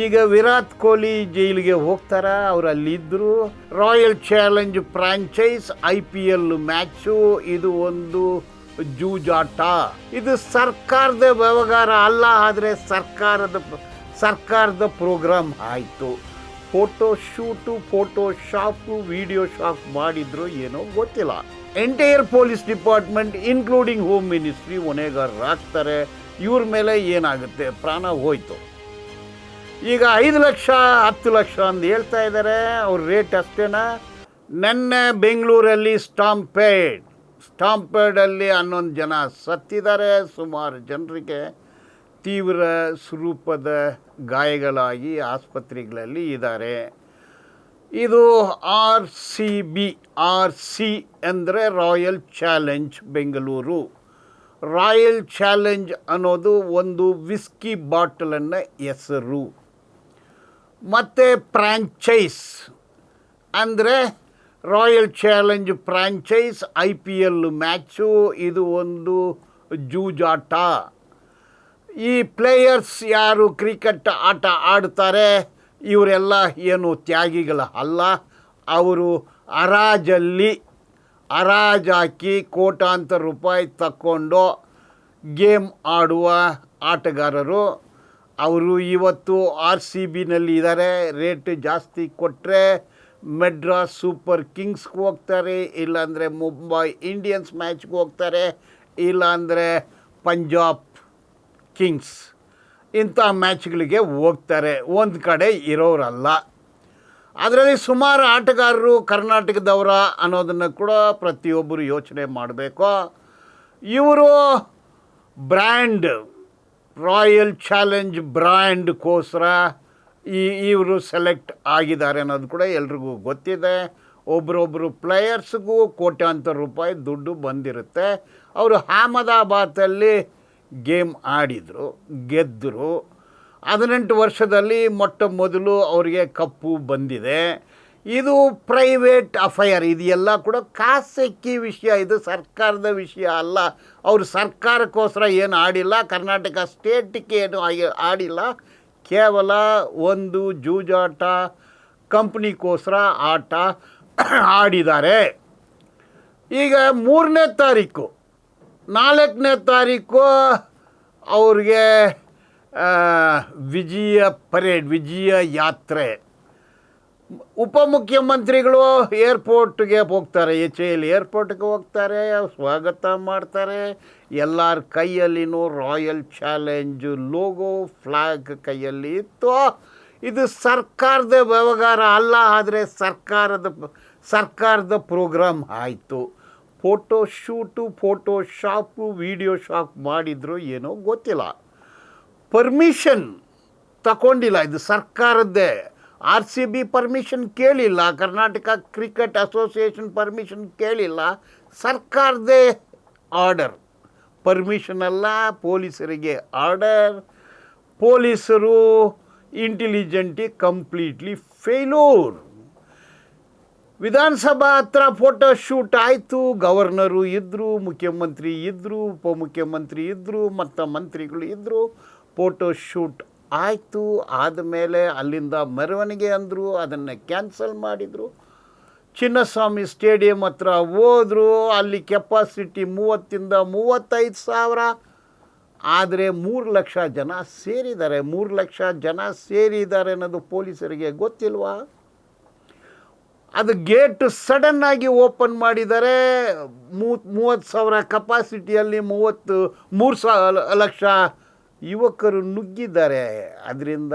ಈಗ ವಿರಾಟ್ ಕೊಹ್ಲಿ ಜೈಲಿಗೆ ಹೋಗ್ತಾರ? ಅವ್ರು ಅಲ್ಲಿದ್ದರು royal challenge franchise I P L match ಇದು ಒಂದು ಜೂಜಾಟ. ಇದು ಸರ್ಕಾರದ ವ್ಯವಹಾರ ಅಲ್ಲ, ಆದರೆ ಸರ್ಕಾರದ ಸರ್ಕಾರದ ಪ್ರೋಗ್ರಾಮ್ ಆಯಿತು. Photo shoot photo shop video shop ಮಾಡಿದ್ರು ಏನೋ ಗೊತ್ತಿಲ್ಲ. Entire police department including home ministry ಹೊಣೆಗಾರರಾಗ್ತಾರೆ ಇವ್ರ ಮೇಲೆ ಏನಾಗುತ್ತೆ? ಪ್ರಾಣ ಹೋಯ್ತು. ಈಗ ಐದು ಲಕ್ಷ, ಹತ್ತು ಲಕ್ಷ ಅಂತ ಹೇಳ್ತಾ ಇದ್ದಾರೆ. ಅವ್ರ ರೇಟ್ ಅಷ್ಟೇನಾ? ನೆನ್ನೆ ಬೆಂಗಳೂರಲ್ಲಿ ಸ್ಟಾಂಪೇಡ್ ಸ್ಟಾಂಪೇಡಲ್ಲಿ ಹನ್ನೊಂದು ಜನ ಸತ್ತಿದ್ದಾರೆ. ಸುಮಾರು ಜನರಿಗೆ ತೀವ್ರ ಸ್ವರೂಪದ ಗಾಯಗಳಾಗಿ ಆಸ್ಪತ್ರೆಗಳಲ್ಲಿ ಇದ್ದಾರೆ. ಇದು R C B R C ಅಂದರೆ royal challenge Bengaluru. Royal challenge ಅನ್ನೋದು ಒಂದು ವಿಸ್ಕಿ ಬಾಟಲನ್ನು ಹೆಸರು. ಮತ್ತು ಫ್ರ್ಯಾಂಚೈಸ್ ಅಂದರೆ royal challenge franchise I P L match, ಇದು ಒಂದು ಜೂಜಾಟ. ಈ ಪ್ಲೇಯರ್ಸ್ ಯಾರು ಕ್ರಿಕೆಟ್ ಆಟ ಆಡ್ತಾರೆ, ಇವರೆಲ್ಲ ಏನು ತ್ಯಾಗಿಗಳ ಅಲ್ಲ. ಅವರು ಹರಾಜಲ್ಲಿ ಹರಾಜಾಕಿ ಕೋಟಾಂತರ ರೂಪಾಯಿ ತಕ್ಕೊಂಡು ಗೇಮ್ ಆಡುವ ಆಟಗಾರರು. ಅವರು ಇವತ್ತು ಆರ್ ಸಿ ಬಿನಲ್ಲಿ ಇದ್ದಾರೆ. ರೇಟ್ ಜಾಸ್ತಿ ಕೊಟ್ಟರೆ ಮೆಡ್ರಾಸ್ ಸೂಪರ್ ಕಿಂಗ್ಸ್ಗೆ ಹೋಗ್ತಾರೆ, ಇಲ್ಲಾಂದರೆ ಮುಂಬೈ ಇಂಡಿಯನ್ಸ್ ಮ್ಯಾಚ್ಗೆ ಹೋಗ್ತಾರೆ, ಇಲ್ಲಾಂದರೆ ಪಂಜಾಬ್ ಕಿಂಗ್ಸ್ ಇಂಥ ಮ್ಯಾಚ್ಗಳಿಗೆ ಹೋಗ್ತಾರೆ. ಒಂದು ಕಡೆ ಇರೋರಲ್ಲ. ಅದರಲ್ಲಿ ಸುಮಾರು ಆಟಗಾರರು ಕರ್ನಾಟಕದವರ ಅನ್ನೋದನ್ನು ಕೂಡ ಪ್ರತಿಯೊಬ್ಬರು ಯೋಚನೆ ಮಾಡಬೇಕು. ಇವರು ಬ್ರ್ಯಾಂಡ್ ರಾಯಲ್ ಚಾಲೆಂಜ್ ಬ್ರ್ಯಾಂಡ್ಗೋಸ್ಕರ ಈ ಇವರು ಸೆಲೆಕ್ಟ್ ಆಗಿದ್ದಾರೆ ಅನ್ನೋದು ಕೂಡ ಎಲ್ರಿಗೂ ಗೊತ್ತಿದೆ. ಒಬ್ಬರೊಬ್ಬರು ಪ್ಲೇಯರ್ಸ್ಗೂ ಕೋಟ್ಯಾಂತರ ರೂಪಾಯಿ ದುಡ್ಡು ಬಂದಿರುತ್ತೆ. ಅವರು ಅಹಮದಾಬಾದಲ್ಲಿ ಗೇಮ್ ಆಡಿದರು ಗೆದ್ದರು ಹದಿನೆಂಟು ವರ್ಷದಲ್ಲಿ ಮೊಟ್ಟ ಮೊದಲು ಅವರಿಗೆ ಕಪ್ಪು ಬಂದಿದೆ. ಇದು ಪ್ರೈವೇಟ್ ಅಫೈರ್ ಎಲ್ಲ ಕೂಡ ಖಾಸಗಿ ವಿಷಯ, ಇದು ಸರ್ಕಾರದ ವಿಷಯ ಅಲ್ಲ. ಅವರು ಸರ್ಕಾರಕ್ಕೋಸ್ಕರ ಏನು ಆಡಿಲ್ಲ, ಕರ್ನಾಟಕ ಸ್ಟೇಟಿಗೆ ಏನು ಆಡಿಲ್ಲ. ಕೇವಲ ಒಂದು ಜೂಜಾಟ ಕಂಪ್ನಿಗೋಸ್ಕರ ಆಟ ಆಡಿದ್ದಾರೆ. ಈಗ ಮೂರನೇ ತಾರೀಕು, ನಾಲ್ಕನೇ ತಾರೀಕು ಅವ್ರಿಗೆ ವಿಜಯ ಪರೇಡ್, ವಿಜಯ ಯಾತ್ರೆ. ಉಪಮುಖ್ಯಮಂತ್ರಿಗಳು ಏರ್ಪೋರ್ಟ್ಗೆ ಹೋಗ್ತಾರೆ. ಎಚ್ ಎಲ್ ಏರ್ಪೋರ್ಟ್ಗೆ ಹೋಗ್ತಾರೆ, ಸ್ವಾಗತ ಮಾಡ್ತಾರೆ. ಎಲ್ಲರ ಕೈಯಲ್ಲಿನೂ ರಾಯಲ್ ಚಾಲೆಂಜ್ ಲೋಗೋ, ಫ್ಲಾಗ್ ಕೈಯಲ್ಲಿ ಇತ್ತು. ಇದು ಸರ್ಕಾರದ ವ್ಯವಹಾರ ಅಲ್ಲ, ಆದರೆ ಸರ್ಕಾರದ ಸರ್ಕಾರದ ಪ್ರೋಗ್ರಾಮ್ ಆಯಿತು. Photo shoot, photo shop, video shop ಮಾಡಿದ್ರು ಏನೋ ಗೊತ್ತಿಲ್ಲ. ಪರ್ಮಿಷನ್ ತಗೊಂಡಿಲ್ಲ ಇದು ಸರ್ಕಾರದ್ದೇ. ಆರ್ ಸಿ ಬಿ ಪರ್ಮಿಷನ್ ಕೇಳಿಲ್ಲ, ಕರ್ನಾಟಕ ಕ್ರಿಕೆಟ್ ಅಸೋಸಿಯೇಷನ್ ಪರ್ಮಿಷನ್ ಕೇಳಿಲ್ಲ, ಸರ್ಕಾರದೇ ಆರ್ಡರ್ ಪರ್ಮಿಷನ್ ಅಲ್ಲ, ಪೊಲೀಸರಿಗೆ ಆರ್ಡರ್ ಪೊಲೀಸರು ಇಂಟೆಲಿಜೆಂಟಿ ಕಂಪ್ಲೀಟ್ಲಿ ಫೇಲೂರ್ ವಿಧಾನಸಭಾ ಹತ್ರ ಫೋಟೋ ಶೂಟ್ ಆಯಿತು ಗವರ್ನರು ಇದ್ದರು ಮುಖ್ಯಮಂತ್ರಿ ಇದ್ದರು ಉಪಮುಖ್ಯಮಂತ್ರಿ ಇದ್ದರು ಮತ್ತು ಮಂತ್ರಿಗಳು ಇದ್ದರು ಫೋಟೋ ಶೂಟ್ ಆಯಿತು, ಆದಮೇಲೆ ಅಲ್ಲಿಂದ ಮೆರವಣಿಗೆ ಅಂದರು, ಅದನ್ನು ಕ್ಯಾನ್ಸಲ್ ಮಾಡಿದರು. ಚಿನ್ನಸ್ವಾಮಿ ಸ್ಟೇಡಿಯಂ ಹತ್ರ ಹೋದರು, ಅಲ್ಲಿ ಕೆಪಾಸಿಟಿ ಮೂವತ್ತಿಂದ ಮೂವತ್ತೈದು ಸಾವಿರ. ಆದರೆ ಮೂರು ಲಕ್ಷ ಜನ ಸೇರಿದ್ದಾರೆ, ಮೂರು ಲಕ್ಷ ಜನ ಸೇರಿದ್ದಾರೆ ಅನ್ನೋದು ಪೊಲೀಸರಿಗೆ ಗೊತ್ತಿಲ್ವಾ? ಅದು ಗೇಟ್ ಸಡನ್ನಾಗಿ ಓಪನ್ ಮಾಡಿದರೆ ಮೂ ಮೂವತ್ತು ಸಾವಿರ ಕೆಪಾಸಿಟಿಯಲ್ಲಿ ಮೂವತ್ತು, ಮೂರು ಸಾವಿರ ಲಕ್ಷ ಯುವಕರು ನುಗ್ಗಿದ್ದಾರೆ. ಅದರಿಂದ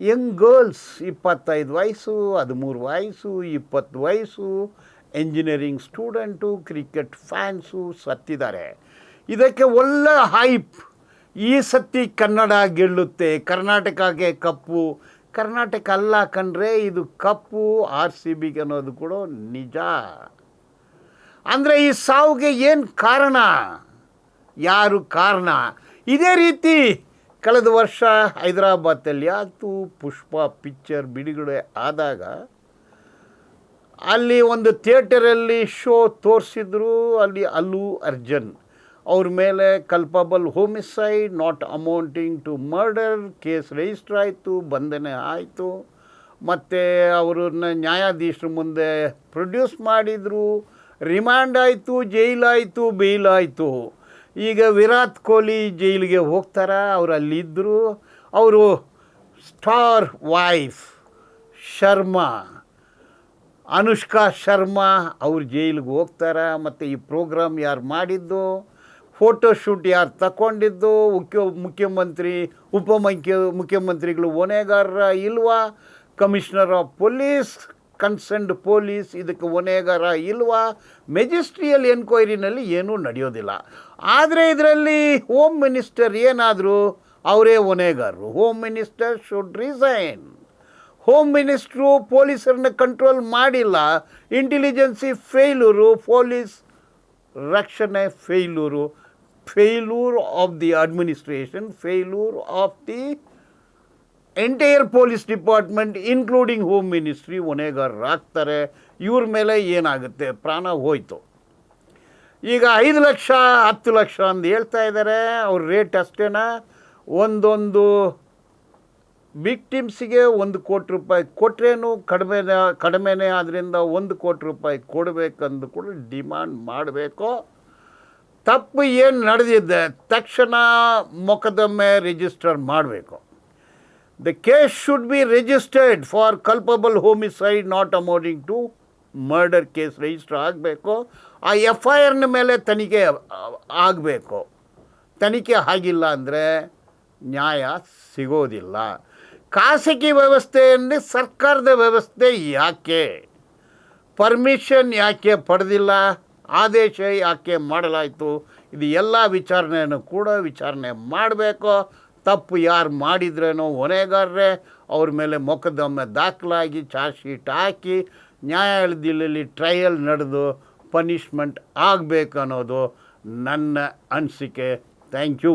ಯಂಗ್ ಗರ್ಲ್ಸ್ ಇಪ್ಪತ್ತೈದು ವಯಸ್ಸು, ಹದಿಮೂರು ವಯಸ್ಸು, ಇಪ್ಪತ್ತು ವಯಸ್ಸು ಎಂಜಿನಿಯರಿಂಗ್ ಸ್ಟೂಡೆಂಟು ಕ್ರಿಕೆಟ್ ಫ್ಯಾನ್ಸು ಸತ್ತಿದ್ದಾರೆ. ಇದಕ್ಕೆ ಒಳ್ಳೆ ಹೈಪ್ ಈ ಸತಿ ಕನ್ನಡ ಗೆಲ್ಲುತ್ತೆ. ಕರ್ನಾಟಕಕ್ಕೆ ಕಪ್ಪು. ಕರ್ನಾಟಕ ಅಲ್ಲ ಕಂಡ್ರೆ ಇದು ಕಪ್ಪು. ಆರ್ ಸಿ ಬಿಗೆ ಅನ್ನೋದು ಕೂಡ ನಿಜ. ಅಂದರೆ ಈ ಸಾವಿಗೆ ಏನು ಕಾರಣ? ಯಾರು ಕಾರಣ? ಇದೇ ರೀತಿ ಕಳೆದ ವರ್ಷ ಹೈದರಾಬಾದಲ್ಲಿ ಆಯಿತು. ಪುಷ್ಪ ಪಿಕ್ಚರ್ ಬಿಡುಗಡೆ ಆದಾಗ ಅಲ್ಲಿ ಒಂದು ಥಿಯೇಟರಲ್ಲಿ ಶೋ ತೋರಿಸಿದ್ರು ಅಲ್ಲಿ ಅಲ್ಲು ಅರ್ಜುನ್. ಅವ್ರ ಮೇಲೆ culpable homicide not amounting to murder case register ಆಯಿತು, ಬಂಧನೆ ಆಯಿತು. ಮತ್ತು ಅವ್ರನ್ನ ನ್ಯಾಯಾಧೀಶರ ಮುಂದೆ ಪ್ರೊಡ್ಯೂಸ್ ಮಾಡಿದರು. ರಿಮ್ಯಾಂಡ್ ಆಯಿತು ಜೈಲಾಯಿತು ಬೇಲಾಯಿತು ಈಗ ವಿರಾಟ್ ಕೊಹ್ಲಿ ಜೈಲಿಗೆ ಹೋಗ್ತಾರ, ಅವರು ಅಲ್ಲಿದ್ದರು ಅವರು ಸ್ಟಾರ್ ವೈಫ್ ಶರ್ಮಾ, ಅನುಷ್ಕಾ ಶರ್ಮಾ ಅವ್ರು ಜೈಲಿಗೆ ಹೋಗ್ತಾರ. ಮತ್ತು ಈ ಪ್ರೋಗ್ರಾಮ್ ಯಾರು ಮಾಡಿದ್ದು? ಫೋಟೋಶೂಟ್ ಯಾರು ತಗೊಂಡಿದ್ದು ಮುಖ್ಯ, ಮುಖ್ಯಮಂತ್ರಿ, ಉಪಮುಖ್ಯ, ಮುಖ್ಯಮಂತ್ರಿಗಳು ಹೊಣೆಗಾರರ ಇಲ್ವಾ? Commissioner of police concerned police, ಇದಕ್ಕೆ ಹೊಣೆಗಾರ ಇಲ್ವಾ? ಮೆಜಿಸ್ಟ್ರಿಯಲ್ ಎನ್ಕ್ವೈರಿನಲ್ಲಿ ಏನೂ ನಡೆಯೋದಿಲ್ಲ. ಆದರೆ ಇದರಲ್ಲಿ ಹೋಮ್ ಮಿನಿಸ್ಟರ್ ಏನಾದರೂ, ಅವರೇ ಹೊಣೆಗಾರರು. Home minister should resign home minister ಪೊಲೀಸರನ್ನ control ಮಾಡಿಲ್ಲ. ಇಂಟೆಲಿಜೆನ್ಸಿ ಫೇಲ್ಯೂರು ಪೊಲೀಸ್ ರಕ್ಷಣೆ failure failure of the administration failure of the entire police department including home ministry ಹೊಣೆಗಾರರಾಗ್ತಾರೆ ಇವ್ರ ಮೇಲೆ ಏನಾಗುತ್ತೆ? ಪ್ರಾಣ ಹೋಯ್ತು. ಈಗ ಐದು ಲಕ್ಷ, ಹತ್ತು ಲಕ್ಷ ಅಂತ ಹೇಳ್ತಾ ಇದ್ದಾರೆ. ಅವ್ರ ರೇಟ್ ಅಷ್ಟೇನಾ? ಒಂದೊಂದು ವಿಕ್ಟಿಮ್ಸಿಗೆ ಒಂದು ಕೋಟಿ ರೂಪಾಯಿ ಕೊಟ್ರೇನು ಕಡಿಮೆ, ಕಡಿಮೆನೇ ಆದ್ದರಿಂದ ಒಂದು ಕೋಟಿ ರೂಪಾಯಿ ಕೊಡಬೇಕಂದು ಕೂಡ ಡಿಮಾಂಡ್ ಮಾಡಬೇಕು. ತಪ್ಪು ಏನು ನಡೆದಿದ್ದೆ ತಕ್ಷಣ ಮೊಕದ್ದಮೆ ರಿಜಿಸ್ಟರ್ ಮಾಡಬೇಕು. The case should be registered for culpable homicide not amounting to murder case register ಆಗಬೇಕು. ಆ ಎಫ್ ಐ ಆರ್ನ ಮೇಲೆ ತನಿಖೆ ಆಗಬೇಕು. ತನಿಖೆ ಆಗಿಲ್ಲ ಅಂದರೆ ನ್ಯಾಯ ಸಿಗೋದಿಲ್ಲ. ಖಾಸಗಿ ವ್ಯವಸ್ಥೆಯಲ್ಲಿ ಸರ್ಕಾರದ ವ್ಯವಸ್ಥೆ ಯಾಕೆ? ಪರ್ಮಿಷನ್ ಯಾಕೆ ಪಡೆದಿಲ್ಲ? ಆದೇಶ ಯಾಕೆ ಮಾಡಲಾಯಿತು? ಇದು ಎಲ್ಲ ವಿಚಾರಣೆಯನ್ನು ಕೂಡ ವಿಚಾರಣೆ ಮಾಡಬೇಕು. ತಪ್ಪು ಯಾರು ಮಾಡಿದ್ರೇನೋ ಹೊಣೆಗಾರರೇ ಅವ್ರ ಮೇಲೆ ಮೊಕದ್ದಮೆ ದಾಖಲಾಗಿ ಚಾರ್ಜ್ ಶೀಟ್ ಹಾಕಿ ನ್ಯಾಯಾಲಯದಲ್ಲಿ ಟ್ರಯಲ್ ನಡೆದು ಪನಿಷ್ಮೆಂಟ್ ಆಗಬೇಕು ಅನ್ನೋದು ನನ್ನ ಅನಿಸಿಕೆ. Thank you.